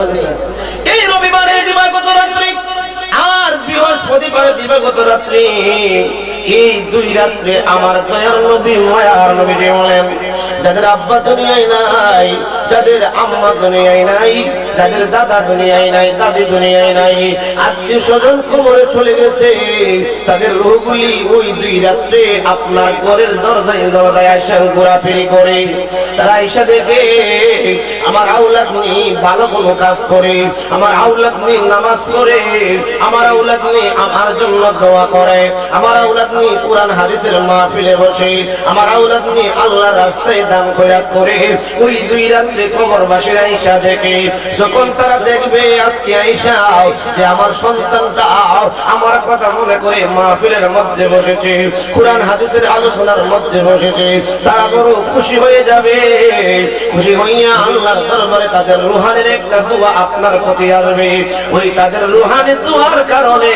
এই রবিবারে দিবাগত রাত্রি, আর বৃহস্পতিবারে দিবাগত রাত্রি, এই দুই রাত্রে আমার দয়ার নবী, মায়ার নবী বলেন যাদের আব্বা দুনিয়ায় নাই, যাদের আম্মা দুনিয়ায় নাই, যাদের দাদা দুনিয়ায় নাই, দাদি দুনিয়ায় নাই আত্মীয় স্বজন খবরে চলে গেছে, তাদের রোগগুলি ওই দুই রাত্রে আপনার ঘরের দরজায় দরজায় আসে, ঘোরাফেরি করে। তারা এসে দেখে, আমার আউলাদ নিয়ে ভালো কোনো কাজ করে। আমার আউলাদ নিয়ে নামাজ পড়ে। আমার আউলাদ নিয়ে আমার জন্য দোয়া করে। আমার আউলাদ নিয়ে কোরআন, হাদিসের মাহফিলে বসে। আমার আউলাদ নিয়ে আল্লাহর রাস্তায় দান খয়রাত করে ওই দুই রাত্রে কবরবাসীর আইসা দেখে, যখন তারা দেখবে আজকে আইসা যে আমার সন্তানটা আমার কথা মনে করে মাহফিলের মধ্যে বসেছে, কোরআন হাদিসের আলোচনার মধ্যে বসেছে, তারা বড় খুশি হয়ে যাবে। খুশি হইয়া আল্লাহর দরবারে তাদের রুহানের একটা দোয়া আপনার প্রতি আসবে। ওই তাদের রুহানের দোয়ার কারণে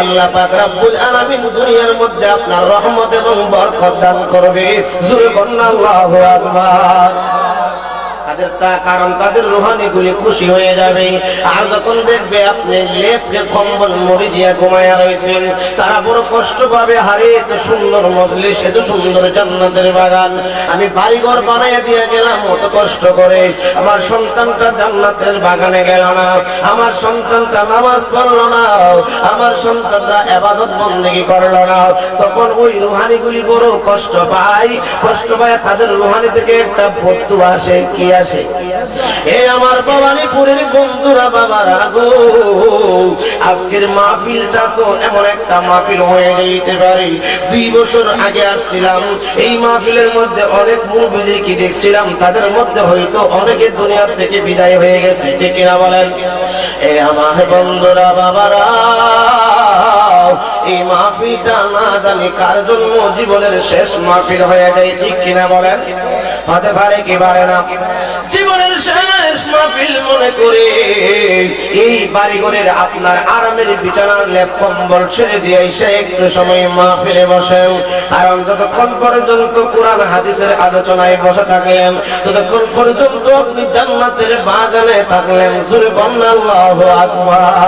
আল্লাহ পাক রব্বুল আলামিন দুনিয়ার মধ্যে আপনার রহমত এবং বরকত দান করবে। জোরে বন্না আল্লাহু। আকবার। তাদের তা, কারণ তাদের রুহানি গুলি খুশি হয়ে যাবে। আর যখন দেখবে আপনি লেপকে কম্বল মুড়ি দিয়া ঘুমায়া রয়েছেন, তারা বড় কষ্ট পাবে। হারে এত সুন্দর মজলিস, এত সুন্দর জান্নাতের বাগান। আমি বাড়িঘর বানাইয়া দিয়ে গেলাম, অত কষ্ট করে। আমার সন্তানটা জান্নাতের বাগানে গেল না। আমার সন্তানটা নামাজ পড়ল না। আমার সন্তানটা এবাদত বন্দেগি করল না। তখন ওই রুহানি গুলি বড় কষ্ট পায়। কষ্ট পায় তাদের রুহানি থেকে একটা বস্তু আসে, কি আসে? এ আমার ভবানীপুরের বন্ধুরা, বাবারা গো, আজকের মাহফিলটা তো এমন একটা মাহফিল হয়ে যেতে পারে। দুই বছর আগে আসছিলাম, এই মাহফিলের মধ্যে অনেক মুরব্বী কি দেখছিলাম, তাদের মধ্যে হয়তো অনেকে দুনিয়ার থেকে বিদায় হয়ে গেছে, ঠিক কিনা বলেন? এ আমার বন্ধুরা, বাবারা, এই মাহফিলটা না জানি কার জন্য জীবনের শেষ মাহফিল হয়ে যায়, ঠিক কিনা বলেন? হতে পারে কি পারে না? জীবনের শেষ মাহফিল মনে করে এই বাড়িঘরের আপনার আরামের বিছানার কম্বল ছেড়ে দিয়ে এসে একটু সময় মাহফিলে বসেন কারণ যতক্ষণ পর্যন্ত কোরআন হাদিসের আলোচনায় বসে থাকেন, ততক্ষণ পর্যন্ত আপনি জান্নাতের বাগানে থাকলেন। সুরে বন্যা আল্লাহু আকবার।